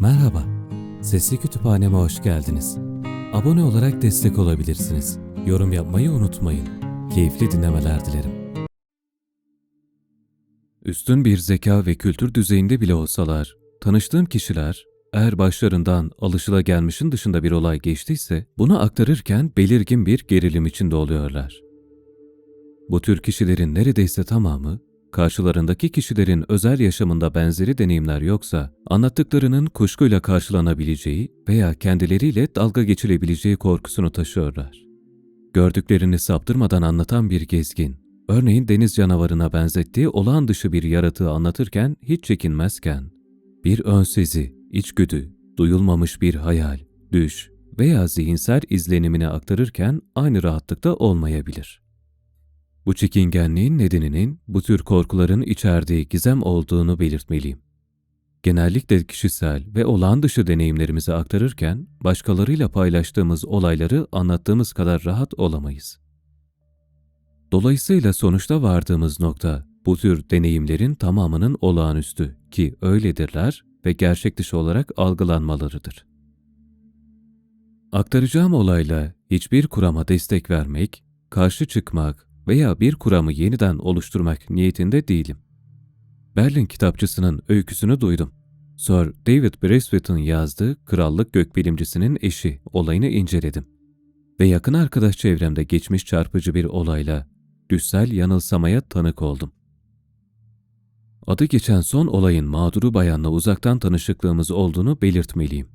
Merhaba, Sesli Kütüphaneme hoş geldiniz. Abone olarak destek olabilirsiniz. Yorum yapmayı unutmayın. Keyifli dinlemeler dilerim. Üstün bir zeka ve kültür düzeyinde bile olsalar, tanıştığım kişiler, eğer başlarından alışılagelmişin dışında bir olay geçtiyse, bunu aktarırken belirgin bir gerilim içinde oluyorlar. Bu tür kişilerin neredeyse tamamı, karşılarındaki kişilerin özel yaşamında benzeri deneyimler yoksa, anlattıklarının kuşkuyla karşılanabileceği veya kendileriyle dalga geçilebileceği korkusunu taşıyorlar. Gördüklerini saptırmadan anlatan bir gezgin, örneğin deniz canavarına benzettiği olağan dışı bir yaratığı anlatırken hiç çekinmezken, bir önsezi, içgüdü, duyulmamış bir hayal, düş veya zihinsel izlenimini aktarırken aynı rahatlıkta olmayabilir. Bu çekingenliğin nedeninin bu tür korkuların içerdiği gizem olduğunu belirtmeliyim. Genellikle kişisel ve olağan dışı deneyimlerimizi aktarırken başkalarıyla paylaştığımız olayları anlattığımız kadar rahat olamayız. Dolayısıyla sonuçta vardığımız nokta bu tür deneyimlerin tamamının olağanüstü ki öyledirler ve gerçek dışı olarak algılanmalarıdır. Aktaracağım olayla hiçbir kurama destek vermek, karşı çıkmak veya bir kuramı yeniden oluşturmak niyetinde değilim. Berlin kitapçısının öyküsünü duydum. Sir David Braithwaite'ın yazdığı Krallık Gökbilimcisinin eşi olayını inceledim. Ve yakın arkadaş çevremde geçmiş çarpıcı bir olayla düşsel yanılsamaya tanık oldum. Adı geçen son olayın mağduru bayanla uzaktan tanışıklığımız olduğunu belirtmeliyim.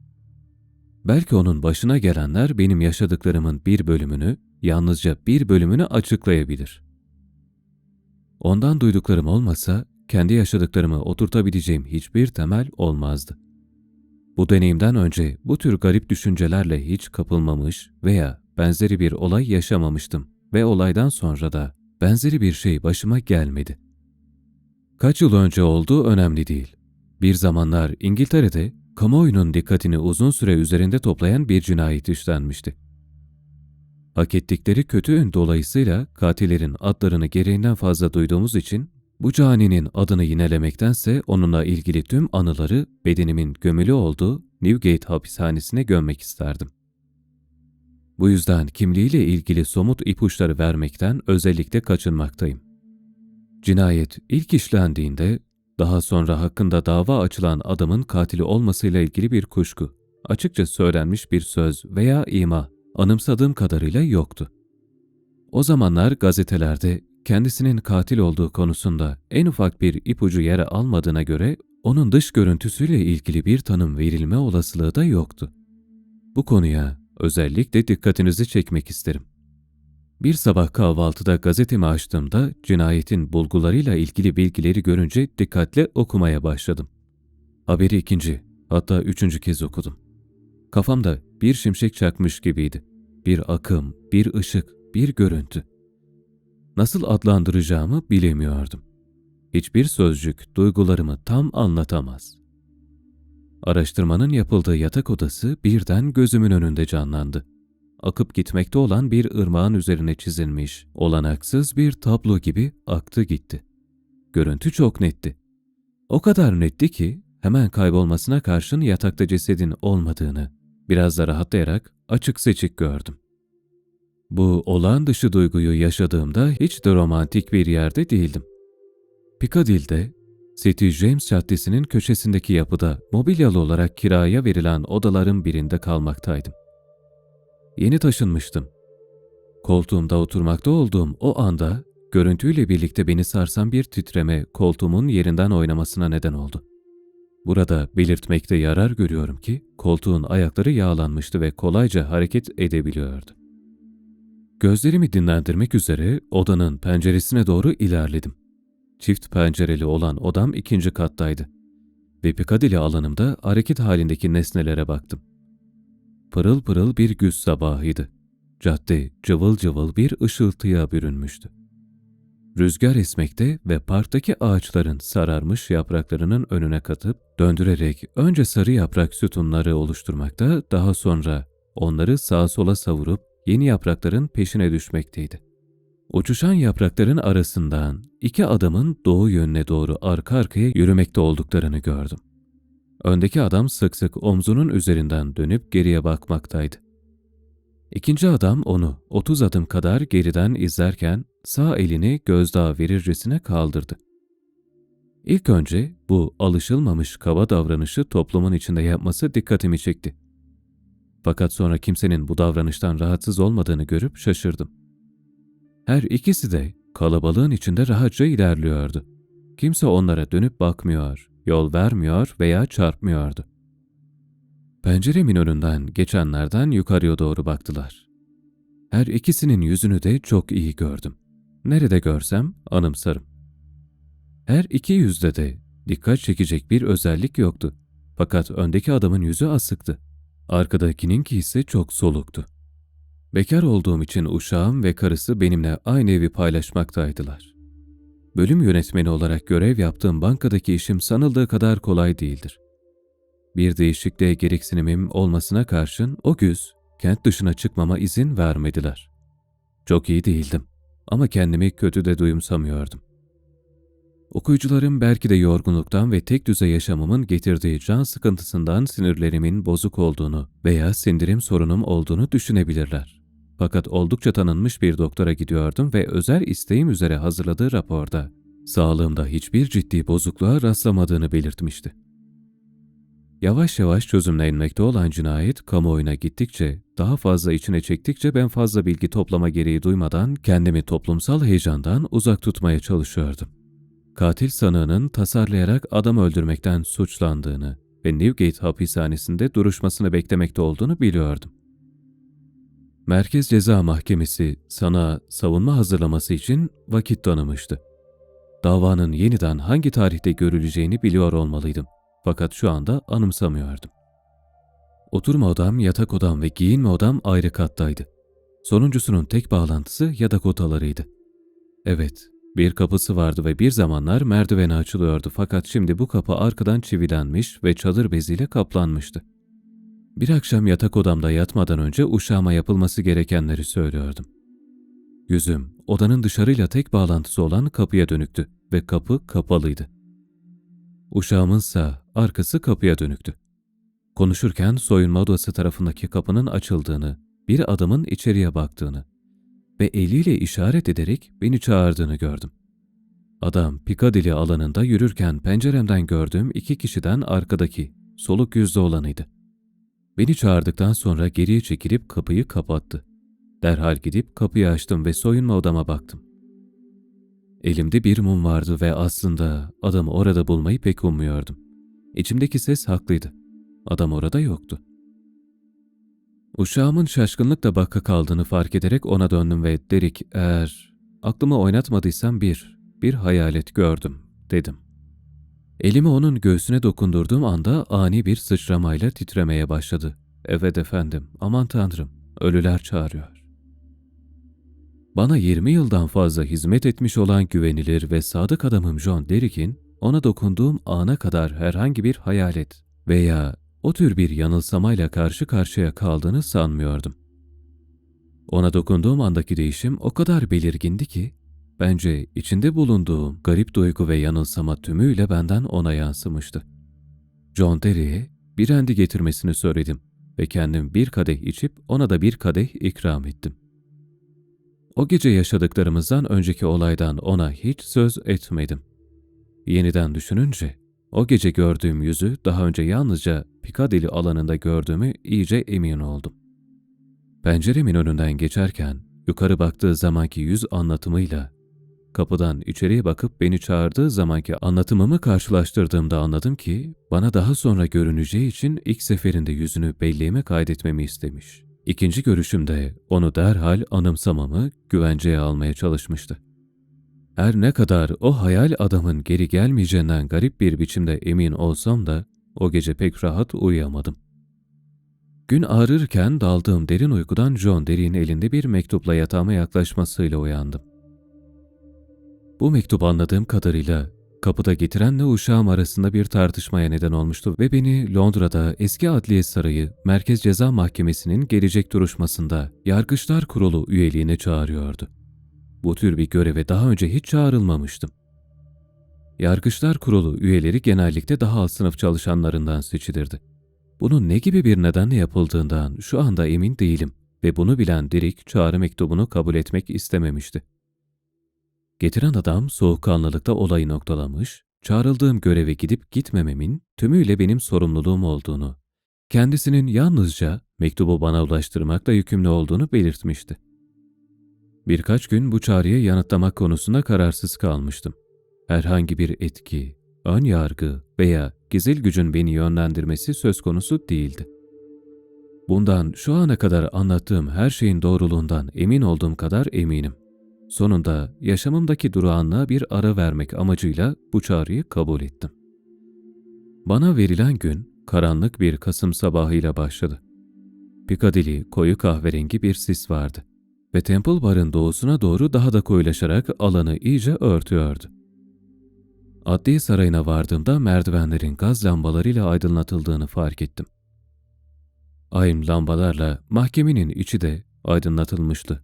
Belki onun başına gelenler benim yaşadıklarımın bir bölümünü, yalnızca bir bölümünü açıklayabilir. Ondan duyduklarım olmasa, kendi yaşadıklarımı oturtabileceğim hiçbir temel olmazdı. Bu deneyimden önce bu tür garip düşüncelerle hiç kapılmamış veya benzeri bir olay yaşamamıştım ve olaydan sonra da benzeri bir şey başıma gelmedi. Kaç yıl önce olduğu önemli değil. Bir zamanlar İngiltere'de kamuoyunun dikkatini uzun süre üzerinde toplayan bir cinayet işlenmişti. Hak ettikleri kötü ün dolayısıyla katillerin adlarını gereğinden fazla duyduğumuz için bu caninin adını yinelemektense onunla ilgili tüm anıları bedenimin gömülü olduğu Newgate hapishanesine gömmek isterdim. Bu yüzden kimliğiyle ilgili somut ipuçları vermekten özellikle kaçınmaktayım. Cinayet ilk işlendiğinde daha sonra hakkında dava açılan adamın katili olmasıyla ilgili bir kuşku, açıkça söylenmiş bir söz veya ima anımsadığım kadarıyla yoktu. O zamanlar gazetelerde kendisinin katil olduğu konusunda en ufak bir ipucu yere almadığına göre onun dış görüntüsüyle ilgili bir tanım verilme olasılığı da yoktu. Bu konuya özellikle dikkatinizi çekmek isterim. Bir sabah kahvaltıda gazetemi açtığımda cinayetin bulgularıyla ilgili bilgileri görünce dikkatle okumaya başladım. Haberi ikinci, hatta üçüncü kez okudum. Kafamda bir şimşek çakmış gibiydi. Bir akım, bir ışık, bir görüntü. Nasıl adlandıracağımı bilemiyordum. Hiçbir sözcük duygularımı tam anlatamaz. Araştırmanın yapıldığı yatak odası birden gözümün önünde canlandı akıp gitmekte olan bir ırmağın üzerine çizilmiş, olanaksız bir tablo gibi aktı gitti. Görüntü çok netti. O kadar netti ki hemen kaybolmasına karşın yatakta cesedin olmadığını biraz da rahatlayarak açık seçik gördüm. Bu olağan dışı duyguyu yaşadığımda hiç de romantik bir yerde değildim. Piccadilly'de, City James Caddesi'nin köşesindeki yapıda mobilyalı olarak kiraya verilen odaların birinde kalmaktaydım. Yeni taşınmıştım. Koltuğumda oturmakta olduğum o anda görüntüyle birlikte beni sarsan bir titreme koltuğumun yerinden oynamasına neden oldu. Burada belirtmekte yarar görüyorum ki koltuğun ayakları yağlanmıştı ve kolayca hareket edebiliyordu. Gözlerimi dinlendirmek üzere odanın penceresine doğru ilerledim. Çift pencereli olan odam ikinci kattaydı ve Piccadilly alanımda hareket halindeki nesnelere baktım. Pırıl pırıl bir güz sabahıydı. Cadde cıvıl cıvıl bir ışıltıya bürünmüştü. Rüzgar esmekte ve parktaki ağaçların sararmış yapraklarının önüne katıp döndürerek önce sarı yaprak sütunları oluşturmakta, daha sonra onları sağa sola savurup yeni yaprakların peşine düşmekteydi. Uçuşan yaprakların arasından iki adamın doğu yönüne doğru arka arkaya yürümekte olduklarını gördüm. Öndeki adam sık sık omzunun üzerinden dönüp geriye bakmaktaydı. İkinci adam onu 30 adım kadar geriden izlerken sağ elini gözdağı verircesine kaldırdı. İlk önce bu alışılmamış kaba davranışı toplumun içinde yapması dikkatimi çekti. Fakat sonra kimsenin bu davranıştan rahatsız olmadığını görüp şaşırdım. Her ikisi de kalabalığın içinde rahatça ilerliyordu. Kimse onlara dönüp bakmıyor, yol vermiyor veya çarpmıyordu. Penceremin önünden geçenlerden yukarıya doğru baktılar. Her ikisinin yüzünü de çok iyi gördüm. Nerede görsem anımsarım. Her iki yüzde de dikkat çekecek bir özellik yoktu. Fakat öndeki adamın yüzü asıktı. Arkadakininki ise çok soluktu. Bekar olduğum için uşağım ve karısı benimle aynı evi paylaşmaktaydılar. Bölüm yönetmeni olarak görev yaptığım bankadaki işim sanıldığı kadar kolay değildir. Bir değişikliğe gereksinimim olmasına karşın o güz kent dışına çıkmama izin vermediler. Çok iyi değildim ama kendimi kötü de duyumsamıyordum. Okuyucularım belki de yorgunluktan ve tek düze yaşamımın getirdiği can sıkıntısından sinirlerimin bozuk olduğunu veya sindirim sorunum olduğunu düşünebilirler. Fakat oldukça tanınmış bir doktora gidiyordum ve özel isteğim üzere hazırladığı raporda sağlığımda hiçbir ciddi bozukluğa rastlamadığını belirtmişti. Yavaş yavaş çözümlenmekte olan cinayet kamuoyuna gittikçe, daha fazla içine çektikçe ben fazla bilgi toplama gereği duymadan kendimi toplumsal heyecandan uzak tutmaya çalışıyordum. Katil sanığının tasarlayarak adam öldürmekten suçlandığını ve Newgate hapishanesinde duruşmasını beklemekte olduğunu biliyordum. Merkez Ceza Mahkemesi sana savunma hazırlaması için vakit tanımıştı. Davanın yeniden hangi tarihte görüleceğini biliyor olmalıydım. Fakat şu anda anımsamıyordum. Oturma odam, yatak odam ve giyinme odam ayrı kattaydı. Sonuncusunun tek bağlantısı yatak odalarıydı. Evet, bir kapısı vardı ve bir zamanlar merdiveni açılıyordu fakat şimdi bu kapı arkadan çivilenmiş ve çadır beziyle kaplanmıştı. Bir akşam yatak odamda yatmadan önce uşağıma yapılması gerekenleri söylüyordum. Yüzüm odanın dışarıyla tek bağlantısı olan kapıya dönüktü ve kapı kapalıydı. Uşağımınsa arkası kapıya dönüktü. Konuşurken soyunma odası tarafındaki kapının açıldığını, bir adamın içeriye baktığını ve eliyle işaret ederek beni çağırdığını gördüm. Adam Piccadilly alanında yürürken penceremden gördüğüm iki kişiden arkadaki, soluk yüzlü olanıydı. Beni çağırdıktan sonra geriye çekilip kapıyı kapattı. Derhal gidip kapıyı açtım ve soyunma odama baktım. Elimde bir mum vardı ve aslında adamı orada bulmayı pek ummuyordum. İçimdeki ses haklıydı. Adam orada yoktu. Uşağımın şaşkınlıkla bakka kaldığını fark ederek ona döndüm ve derik eğer aklımı oynatmadıysam bir, bir hayalet gördüm dedim. Elimi onun göğsüne dokundurduğum anda ani bir sıçramayla titremeye başladı. Evet efendim, aman tanrım, ölüler çağırıyor. Bana 20 yıldan fazla hizmet etmiş olan güvenilir ve sadık adamım John Derrick'in ona dokunduğum ana kadar herhangi bir hayalet veya o tür bir yanılsamayla karşı karşıya kaldığını sanmıyordum. Ona dokunduğum andaki değişim o kadar belirgindi ki, bence içinde bulunduğum garip duygu ve yanılsama tümüyle benden ona yansımıştı. John Derry'e bir endi getirmesini söyledim ve kendim bir kadeh içip ona da bir kadeh ikram ettim. O gece yaşadıklarımızdan önceki olaydan ona hiç söz etmedim. Yeniden düşününce o gece gördüğüm yüzü daha önce yalnızca Piccadilly alanında gördüğümü iyice emin oldum. Penceremin önünden geçerken yukarı baktığı zamanki yüz anlatımıyla kapıdan içeriye bakıp beni çağırdığı zamanki anlatımımı karşılaştırdığımda anladım ki bana daha sonra görüneceği için ilk seferinde yüzünü belleğime kaydetmemi istemiş. İkinci görüşümde onu derhal anımsamamı güvenceye almaya çalışmıştı. Her ne kadar o hayal adamın geri gelmeyeceğinden garip bir biçimde emin olsam da o gece pek rahat uyuyamadım. Gün ağrırken daldığım derin uykudan John Derry'in elinde bir mektupla yatağıma yaklaşmasıyla uyandım. Bu mektup anladığım kadarıyla kapıda getirenle uşağım arasında bir tartışmaya neden olmuştu ve beni Londra'da eski Adliye Sarayı Merkez Ceza Mahkemesi'nin gelecek duruşmasında Yargıçlar Kurulu üyeliğine çağırıyordu. Bu tür bir göreve daha önce hiç çağrılmamıştım. Yargıçlar Kurulu üyeleri genellikle daha alt sınıf çalışanlarından seçilirdi. Bunun ne gibi bir nedenle yapıldığından şu anda emin değilim ve bunu bilen Dirik çağrı mektubunu kabul etmek istememişti. Getiren adam soğukkanlılıkta olayı noktalamış, çağrıldığım göreve gidip gitmememin tümüyle benim sorumluluğum olduğunu, kendisinin yalnızca mektubu bana ulaştırmakla yükümlü olduğunu belirtmişti. Birkaç gün bu çağrıya yanıtlamak konusunda kararsız kalmıştım. Herhangi bir etki, ön yargı veya gizil gücün beni yönlendirmesi söz konusu değildi. Bundan şu ana kadar anlattığım her şeyin doğruluğundan emin olduğum kadar eminim. Sonunda yaşamımdaki durağanlığa bir ara vermek amacıyla bu çağrıyı kabul ettim. Bana verilen gün karanlık bir Kasım sabahıyla başladı. Piccadilly koyu kahverengi bir sis vardı ve Temple Bar'ın doğusuna doğru daha da koyulaşarak alanı iyice örtüyordu. Adliye sarayına vardığımda merdivenlerin gaz lambalarıyla aydınlatıldığını fark ettim. Ayım lambalarla mahkemenin içi de aydınlatılmıştı.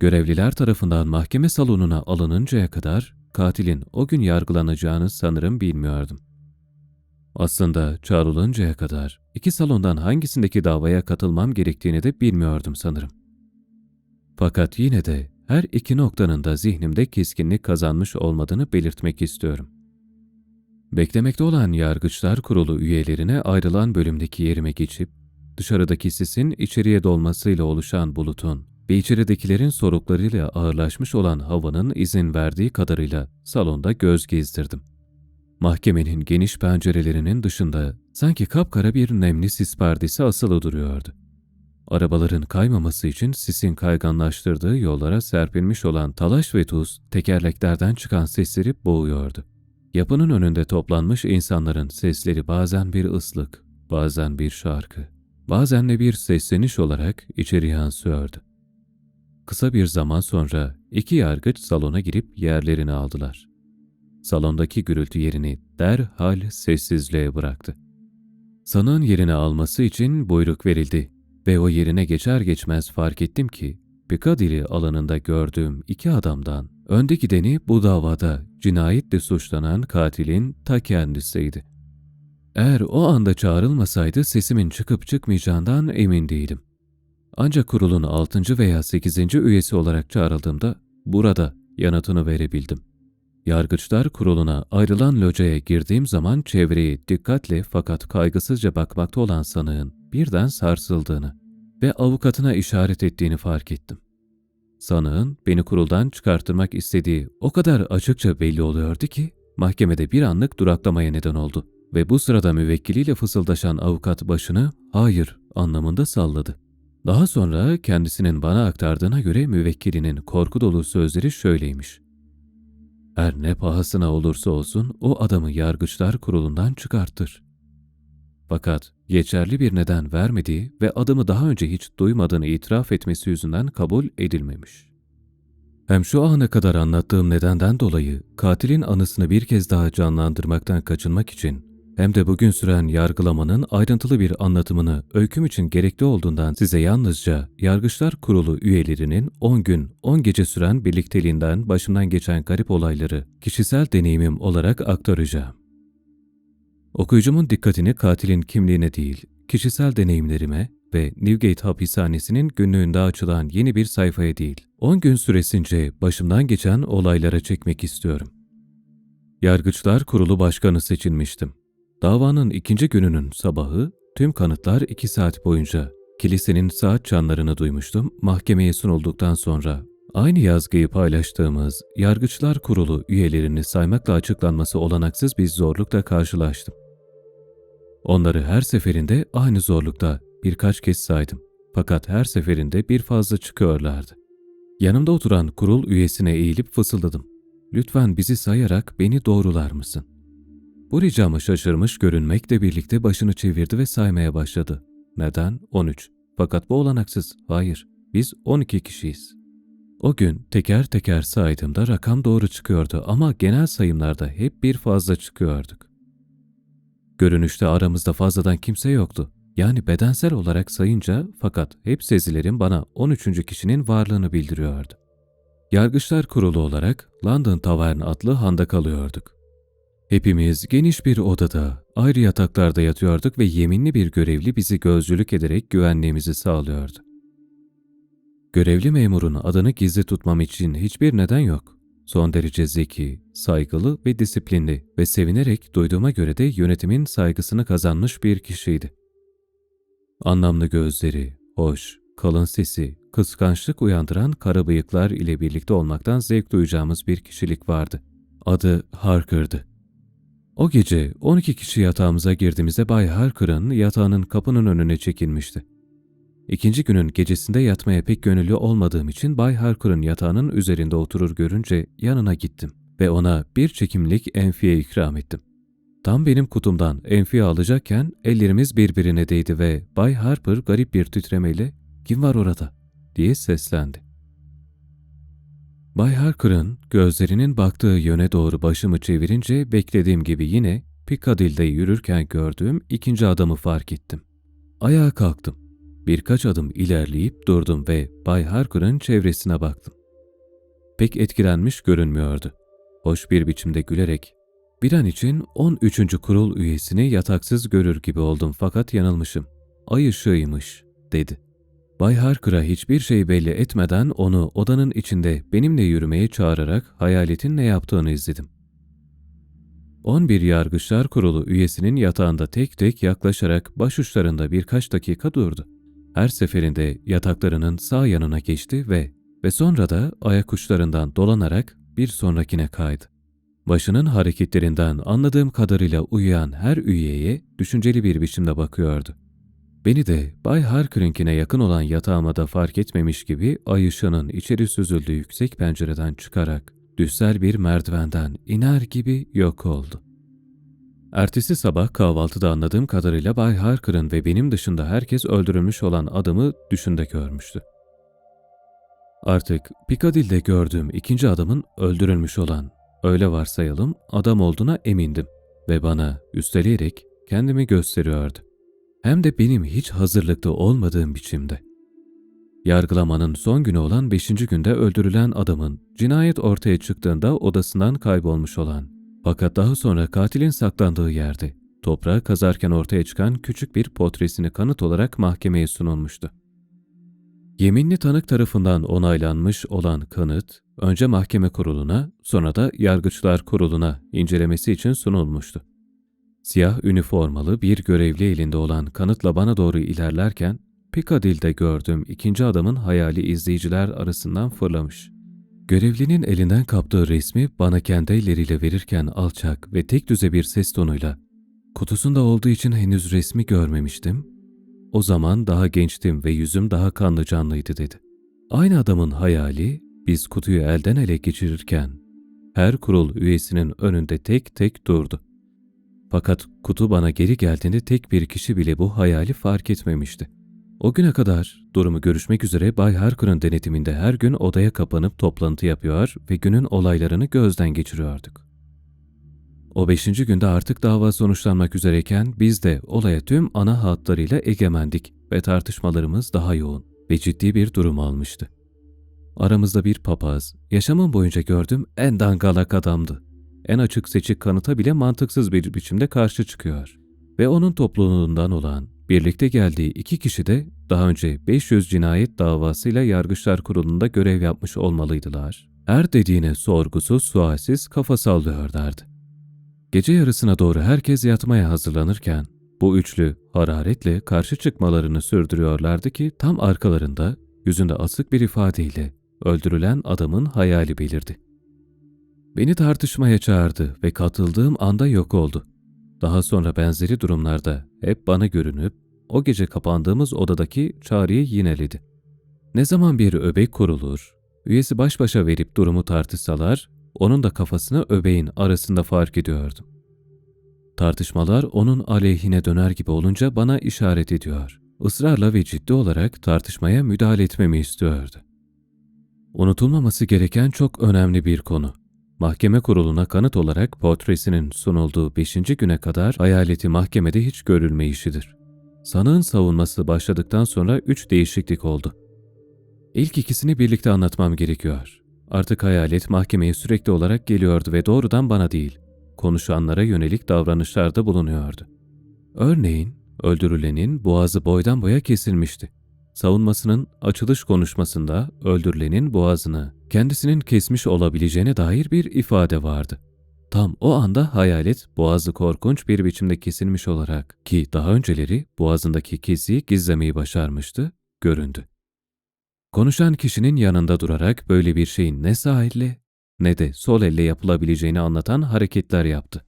Görevliler tarafından mahkeme salonuna alınıncaya kadar katilin o gün yargılanacağını sanırım bilmiyordum. Aslında çağrılıncaya kadar iki salondan hangisindeki davaya katılmam gerektiğini de bilmiyordum sanırım. Fakat yine de her iki noktanın da zihnimde keskinlik kazanmış olmadığını belirtmek istiyorum. Beklemekte olan yargıçlar kurulu üyelerine ayrılan bölümdeki yerime geçip, dışarıdaki sisin içeriye dolmasıyla oluşan bulutun ve içeridekilerin soruklarıyla ağırlaşmış olan havanın izin verdiği kadarıyla salonda göz gezdirdim. Mahkemenin geniş pencerelerinin dışında sanki kapkara bir nemli sis perdesi asılı duruyordu. Arabaların kaymaması için sisin kayganlaştırdığı yollara serpilmiş olan talaş ve tuz tekerleklerden çıkan sesleri boğuyordu. Yapının önünde toplanmış insanların sesleri bazen bir ıslık, bazen bir şarkı, bazen de bir sesleniş olarak içeri yansıyordu. Kısa bir zaman sonra iki yargıç salona girip yerlerini aldılar. Salondaki gürültü yerini derhal sessizliğe bıraktı. Sanığın yerini alması için buyruk verildi ve o yerine geçer geçmez fark ettim ki Piccadilly alanında gördüğüm iki adamdan önde gideni bu davada cinayetle suçlanan katilin ta kendisiydi. Eğer o anda çağrılmasaydı sesimin çıkıp çıkmayacağından emin değilim. Ancak kurulun 6. veya 8. üyesi olarak çağrıldığımda burada yanıtını verebildim. Yargıçlar kuruluna ayrılan locaya girdiğim zaman çevreyi dikkatle fakat kaygısızca bakmakta olan sanığın birden sarsıldığını ve avukatına işaret ettiğini fark ettim. Sanığın beni kuruldan çıkartırmak istediği o kadar açıkça belli oluyordu ki mahkemede bir anlık duraklamaya neden oldu ve bu sırada müvekkiliyle fısıldaşan avukat başını hayır anlamında salladı. Daha sonra kendisinin bana aktardığına göre müvekkilinin korku dolu sözleri şöyleymiş. Her ne pahasına olursa olsun o adamı yargıçlar kurulundan çıkartır. Fakat geçerli bir neden vermediği ve adımı daha önce hiç duymadığını itiraf etmesi yüzünden kabul edilmemiş. Hem şu ana kadar anlattığım nedenden dolayı katilin anısını bir kez daha canlandırmaktan kaçınmak için hem de bugün süren yargılamanın ayrıntılı bir anlatımını öyküm için gerekli olduğundan size yalnızca Yargıçlar Kurulu üyelerinin 10 gün, 10 gece süren birlikteliğinden başımdan geçen garip olayları kişisel deneyimim olarak aktaracağım. Okuyucumun dikkatini katilin kimliğine değil, kişisel deneyimlerime ve Newgate hapishanesinin günlüğünde açılan yeni bir sayfaya değil, 10 gün süresince başımdan geçen olaylara çekmek istiyorum. Yargıçlar Kurulu Başkanı seçilmiştim. Davanın ikinci gününün sabahı tüm kanıtlar iki saat boyunca kilisenin saat çanlarını duymuştum mahkemeye sunulduktan sonra. Aynı yazgıyı paylaştığımız Yargıçlar Kurulu üyelerini saymakla açıklanması olanaksız bir zorlukla karşılaştım. Onları her seferinde aynı zorlukta birkaç kez saydım. Fakat her seferinde bir fazla çıkıyorlardı. Yanımda oturan kurul üyesine eğilip fısıldadım. Lütfen bizi sayarak beni doğrular mısın? Bu ricamı şaşırmış görünmekle birlikte başını çevirdi ve saymaya başladı. Neden? 13. Fakat bu olanaksız. Hayır. Biz 12 kişiyiz. O gün teker teker saydığımda rakam doğru çıkıyordu ama genel sayımlarda hep bir fazla çıkıyorduk. Görünüşte aramızda fazladan kimse yoktu. Yani bedensel olarak sayınca fakat hep sezilerim bana 13. kişinin varlığını bildiriyordu. Yargıçlar Kurulu olarak London Tavern adlı handa kalıyorduk. Hepimiz geniş bir odada, ayrı yataklarda yatıyorduk ve yeminli bir görevli bizi gözcülük ederek güvenliğimizi sağlıyordu. Görevli memurun adını gizli tutmam için hiçbir neden yok. Son derece zeki, saygılı ve disiplinli ve sevinerek duyduğuma göre de yönetimin saygısını kazanmış bir kişiydi. Anlamlı gözleri, hoş, kalın sesi, kıskançlık uyandıran kara bıyıklar ile birlikte olmaktan zevk duyacağımız bir kişilik vardı. Adı Harker'dı. O gece 12 kişi yatağımıza girdiğimizde Bay Harker'ın yatağının kapının önüne çekilmişti. İkinci günün gecesinde yatmaya pek gönüllü olmadığım için Bay Harker'ın yatağının üzerinde oturur görünce yanına gittim ve ona bir çekimlik enfiye ikram ettim. Tam benim kutumdan enfiye alacakken ellerimiz birbirine değdi ve Bay Harper garip bir titremeyle ''Kim var orada?'' diye seslendi. Bay Harker'ın gözlerinin baktığı yöne doğru başımı çevirince beklediğim gibi yine Piccadilly'de yürürken gördüğüm ikinci adamı fark ettim. Ayağa kalktım. Birkaç adım ilerleyip durdum ve Bay Harker'ın çevresine baktım. Pek etkilenmiş görünmüyordu. Hoş bir biçimde gülerek, bir an için 13. kurul üyesini yataksız görür gibi oldum fakat yanılmışım. Ay ışığıymış, dedi. Bay Harker'a hiçbir şey belli etmeden onu odanın içinde benimle yürümeye çağırarak hayaletin ne yaptığını izledim. 11 Yargıçlar Kurulu üyesinin yatağında tek tek yaklaşarak başuçlarında birkaç dakika durdu. Her seferinde yataklarının sağ yanına geçti ve ve sonra da ayak uçlarından dolanarak bir sonrakine kaydı. Başının hareketlerinden anladığım kadarıyla uyuyan her üyeye düşünceli bir biçimde bakıyordu. Beni de Bay Harker'inkine yakın olan yatağıma da fark etmemiş gibi ay ışığının içeri süzüldüğü yüksek pencereden çıkarak düssel bir merdivenden iner gibi yok oldu. Ertesi sabah kahvaltıda anladığım kadarıyla Bay Harker'ın ve benim dışında herkes öldürülmüş olan adamı düşünde görmüştü. Artık Piccadilly'de gördüğüm ikinci adamın öldürülmüş olan, öyle varsayalım, adam olduğuna emindim ve bana üsteleyerek kendimi gösteriyordu. Hem de benim hiç hazırlıklı olmadığım biçimde. Yargılamanın son günü olan beşinci günde öldürülen adamın cinayet ortaya çıktığında odasından kaybolmuş olan fakat daha sonra katilin saklandığı yerde toprağı kazarken ortaya çıkan küçük bir potresini kanıt olarak mahkemeye sunulmuştu. Yeminli tanık tarafından onaylanmış olan kanıt, önce mahkeme kuruluna, sonra da yargıçlar kuruluna incelemesi için sunulmuştu. Siyah üniformalı bir görevli elinde olan kanıtla bana doğru ilerlerken, Piccadilly'de gördüğüm ikinci adamın hayali izleyiciler arasından fırlamış. Görevlinin elinden kaptığı resmi bana kendi elleriyle verirken alçak ve tek düze bir ses tonuyla ''Kutusunda olduğu için henüz resmi görmemiştim. O zaman daha gençtim ve yüzüm daha kanlı canlıydı.'' dedi. Aynı adamın hayali biz kutuyu elden ele geçirirken her kurul üyesinin önünde tek tek durdu. Fakat kutu bana geri geldiğinde tek bir kişi bile bu hayali fark etmemişti. O güne kadar durumu görüşmek üzere Bay Harker'ın denetiminde her gün odaya kapanıp toplantı yapıyor ve günün olaylarını gözden geçiriyorduk. O beşinci günde artık dava sonuçlanmak üzereyken biz de olaya tüm ana hatlarıyla egemendik ve tartışmalarımız daha yoğun ve ciddi bir durum almıştı. Aramızda bir papaz, yaşamım boyunca gördüğüm en dangalak adamdı. En açık seçik kanıta bile mantıksız bir biçimde karşı çıkıyor. Ve onun topluluğundan olan Birlikte geldiği iki kişi de daha önce 500 cinayet davasıyla Yargıçlar Kurulu'nda görev yapmış olmalıydılar. Her dediğine sorgusuz, sualsiz kafa sallıyorlardı. Gece yarısına doğru herkes yatmaya hazırlanırken bu üçlü hararetle karşı çıkmalarını sürdürüyorlardı ki tam arkalarında yüzünde asık bir ifadeyle öldürülen adamın hayali belirdi. Beni tartışmaya çağırdı ve katıldığım anda yok oldu. Daha sonra benzeri durumlarda hep bana görünüp o gece kapandığımız odadaki çağrıyı yineledi. Ne zaman bir öbek kurulur, üyesi baş başa verip durumu tartışsalar, onun da kafasını öbeğin arasında fark ediyordum. Tartışmalar onun aleyhine döner gibi olunca bana işaret ediyor. Israrla ve ciddi olarak tartışmaya müdahale etmemi istiyordu. Unutulmaması gereken çok önemli bir konu. Mahkeme kuruluna kanıt olarak portresinin sunulduğu 5. güne kadar hayaleti mahkemede hiç görülmeyişidir. Sanığın savunması başladıktan sonra üç değişiklik oldu. İlk ikisini birlikte anlatmam gerekiyor. Artık hayalet mahkemeye sürekli olarak geliyordu ve doğrudan bana değil, konuşanlara yönelik davranışlarda bulunuyordu. Örneğin öldürülenin boğazı boydan boya kesilmişti. Savunmasının açılış konuşmasında öldürülenin boğazını kendisinin kesmiş olabileceğine dair bir ifade vardı. Tam o anda hayalet boğazı korkunç bir biçimde kesilmiş olarak ki daha önceleri boğazındaki kesiyi gizlemeyi başarmıştı, göründü. Konuşan kişinin yanında durarak böyle bir şeyin ne sağ elle ne de sol elle yapılabileceğini anlatan hareketler yaptı.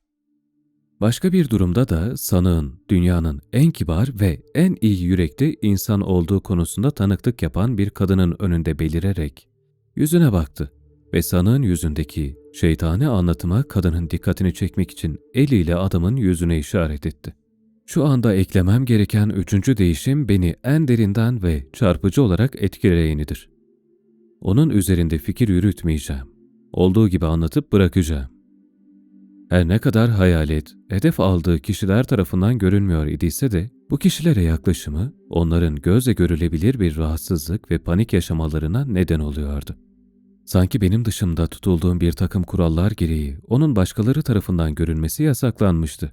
Başka bir durumda da sanığın dünyanın en kibar ve en iyi yürekli insan olduğu konusunda tanıklık yapan bir kadının önünde belirerek yüzüne baktı ve sanığın yüzündeki şeytani anlatıma kadının dikkatini çekmek için eliyle adamın yüzüne işaret etti. Şu anda eklemem gereken üçüncü değişim beni en derinden ve çarpıcı olarak etkileyenidir. Onun üzerinde fikir yürütmeyeceğim. Olduğu gibi anlatıp bırakacağım. Her ne kadar hayalet, hedef aldığı kişiler tarafından görünmüyor idiyse de, bu kişilere yaklaşımı, onların gözle görülebilir bir rahatsızlık ve panik yaşamalarına neden oluyordu. Sanki benim dışımda tutulduğum bir takım kurallar gereği onun başkaları tarafından görünmesi yasaklanmıştı.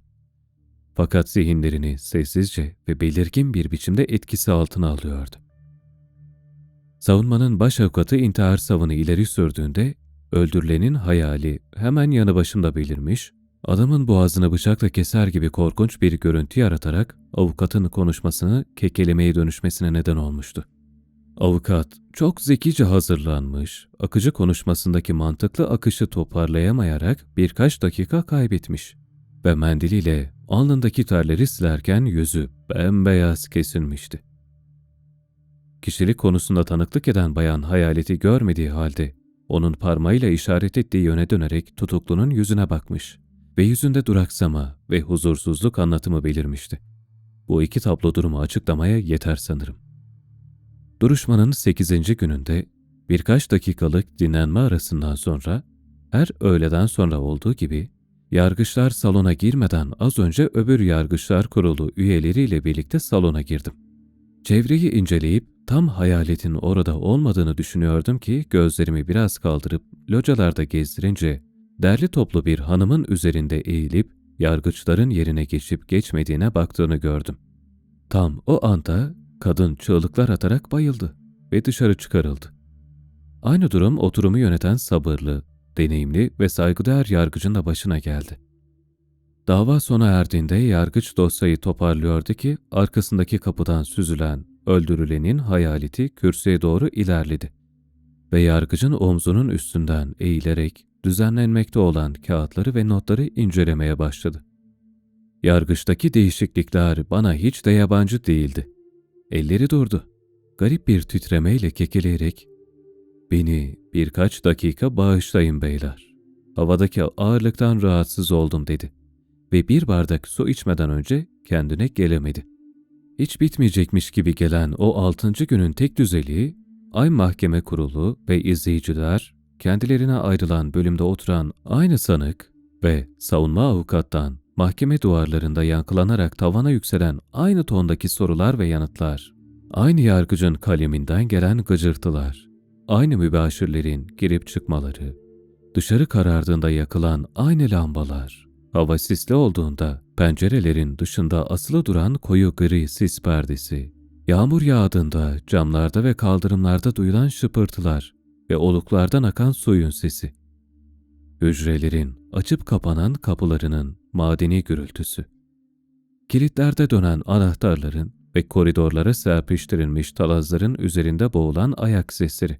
Fakat zihinlerini sessizce ve belirgin bir biçimde etkisi altına alıyordu. Savunmanın baş avukatı intihar savını ileri sürdüğünde öldürülenin hayali hemen yanı başında belirmiş, adamın boğazını bıçakla keser gibi korkunç bir görüntü yaratarak avukatın konuşmasını kekelemeye dönüşmesine neden olmuştu. Avukat çok zekice hazırlanmış, akıcı konuşmasındaki mantıklı akışı toparlayamayarak birkaç dakika kaybetmiş ve mendiliyle alnındaki terleri silerken yüzü bembeyaz kesilmişti. Kişilik konusunda tanıklık eden bayan hayaleti görmediği halde onun parmağıyla işaret ettiği yöne dönerek tutuklunun yüzüne bakmış ve yüzünde duraksama ve huzursuzluk anlatımı belirmişti. Bu iki tablo durumu açıklamaya yeter sanırım. Duruşmanın 8. gününde birkaç dakikalık dinlenme arasından sonra her öğleden sonra olduğu gibi yargıçlar salona girmeden az önce öbür yargıçlar kurulu üyeleriyle birlikte salona girdim. Çevreyi inceleyip tam hayaletin orada olmadığını düşünüyordum ki gözlerimi biraz kaldırıp localarda gezdirince derli toplu bir hanımın üzerinde eğilip yargıçların yerine geçip geçmediğine baktığını gördüm. Tam o anda kadın çığlıklar atarak bayıldı ve dışarı çıkarıldı. Aynı durum oturumu yöneten sabırlı, deneyimli ve saygıdeğer yargıcın da başına geldi. Dava sona erdiğinde yargıç dosyayı toparlıyordu ki arkasındaki kapıdan süzülen, öldürülenin hayaleti kürsüye doğru ilerledi ve yargıcın omzunun üstünden eğilerek düzenlenmekte olan kağıtları ve notları incelemeye başladı. Yargıçtaki değişiklikler bana hiç de yabancı değildi. Elleri durdu. Garip bir titremeyle kekeleyerek ''Beni birkaç dakika bağışlayın beyler. Havadaki ağırlıktan rahatsız oldum.'' dedi ve bir bardak su içmeden önce kendine gelemedi. Hiç bitmeyecekmiş gibi gelen o altıncı günün tek düzeliği, ay mahkeme kurulu ve izleyiciler, kendilerine ayrılan bölümde oturan aynı sanık ve savunma avukattan mahkeme duvarlarında yankılanarak tavana yükselen aynı tondaki sorular ve yanıtlar, aynı yargıcın kaleminden gelen gıcırtılar, aynı mübaşirlerin girip çıkmaları, dışarı karardığında yakılan aynı lambalar, hava sisli olduğunda pencerelerin dışında asılı duran koyu gri sis perdesi, yağmur yağdığında camlarda ve kaldırımlarda duyulan şıpırtılar ve oluklardan akan suyun sesi, hücrelerin açıp kapanan kapılarının madeni gürültüsü, kilitlerde dönen anahtarların ve koridorlara serpiştirilmiş talazların üzerinde boğulan ayak sesleri.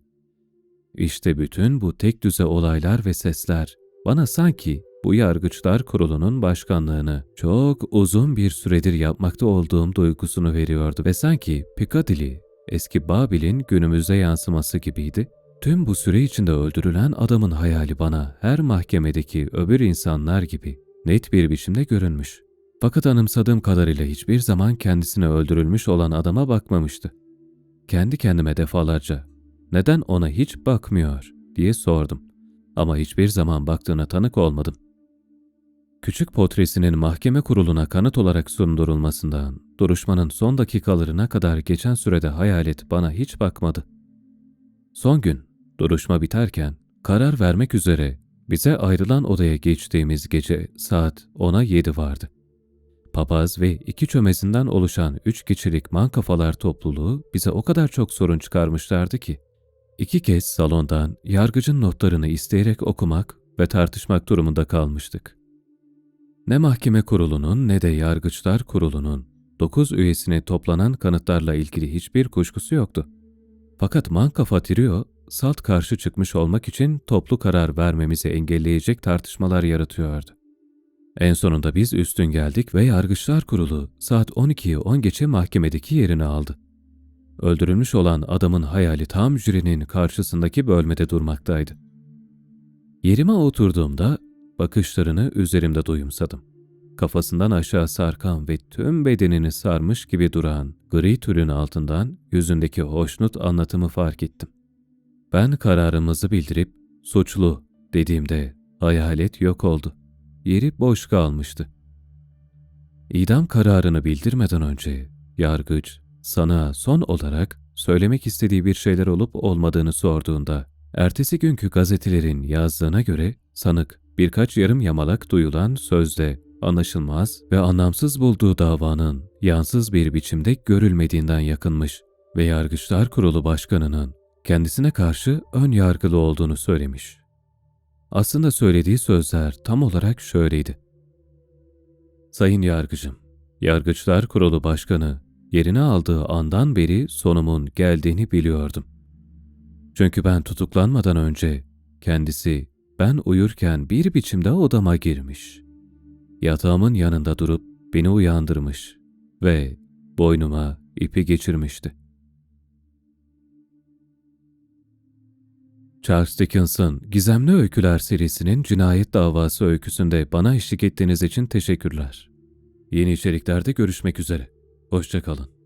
İşte bütün bu tek düze olaylar ve sesler bana sanki bu yargıçlar kurulunun başkanlığını çok uzun bir süredir yapmakta olduğum duygusunu veriyordu ve sanki Piccadilly, eski Babil'in günümüzde yansıması gibiydi. Tüm bu süre içinde öldürülen adamın hayali bana her mahkemedeki öbür insanlar gibi net bir biçimde görünmüş. Fakat anımsadığım kadarıyla hiçbir zaman kendisine öldürülmüş olan adama bakmamıştı. Kendi kendime defalarca neden ona hiç bakmıyor diye sordum. Ama hiçbir zaman baktığına tanık olmadım. Küçük potresinin mahkeme kuruluna kanıt olarak sundurulmasından, duruşmanın son dakikalarına kadar geçen sürede hayalet bana hiç bakmadı. Son gün, duruşma biterken, karar vermek üzere Bize ayrılan odaya geçtiğimiz gece saat 10'a 7 vardı. Papaz ve iki çömezinden oluşan üç kişilik man kafalar topluluğu bize o kadar çok sorun çıkarmışlardı ki, iki kez salondan yargıcın notlarını isteyerek okumak ve tartışmak durumunda kalmıştık. Ne mahkeme kurulunun ne de yargıçlar kurulunun dokuz üyesine toplanan kanıtlarla ilgili hiçbir kuşkusu yoktu. Fakat Mankafa Trio, salt karşı çıkmış olmak için toplu karar vermemizi engelleyecek tartışmalar yaratıyordu. En sonunda biz üstün geldik ve Yargıçlar Kurulu saat 12'yi 10 geçe mahkemedeki yerini aldı. Öldürülmüş olan adamın hayali tam jürinin karşısındaki bölmede durmaktaydı. Yerime oturduğumda bakışlarını üzerimde duyumsadım. Kafasından aşağı sarkan ve tüm bedenini sarmış gibi duran gri tülün altından yüzündeki hoşnut anlatımı fark ettim. Ben kararımızı bildirip suçlu dediğimde hayalet yok oldu. Yeri boş kalmıştı. İdam kararını bildirmeden önce yargıç sana son olarak söylemek istediği bir şeyler olup olmadığını sorduğunda ertesi günkü gazetelerin yazdığına göre sanık birkaç yarım yamalak duyulan sözde anlaşılmaz ve anlamsız bulduğu davanın yansız bir biçimde görülmediğinden yakınmış ve Yargıçlar Kurulu Başkanı'nın kendisine karşı ön yargılı olduğunu söylemiş. Aslında söylediği sözler tam olarak şöyleydi. Sayın Yargıcım, Yargıçlar Kurulu Başkanı yerini aldığı andan beri sonumun geldiğini biliyordum. Çünkü ben tutuklanmadan önce kendisi ben uyurken bir biçimde odama girmiş. Yatağımın yanında durup beni uyandırmış ve boynuma ipi geçirmişti. Charles Dickens'ın Gizemli Öyküler serisinin cinayet davası öyküsünde bana eşlik ettiğiniz için teşekkürler. Yeni içeriklerde görüşmek üzere. Hoşçakalın.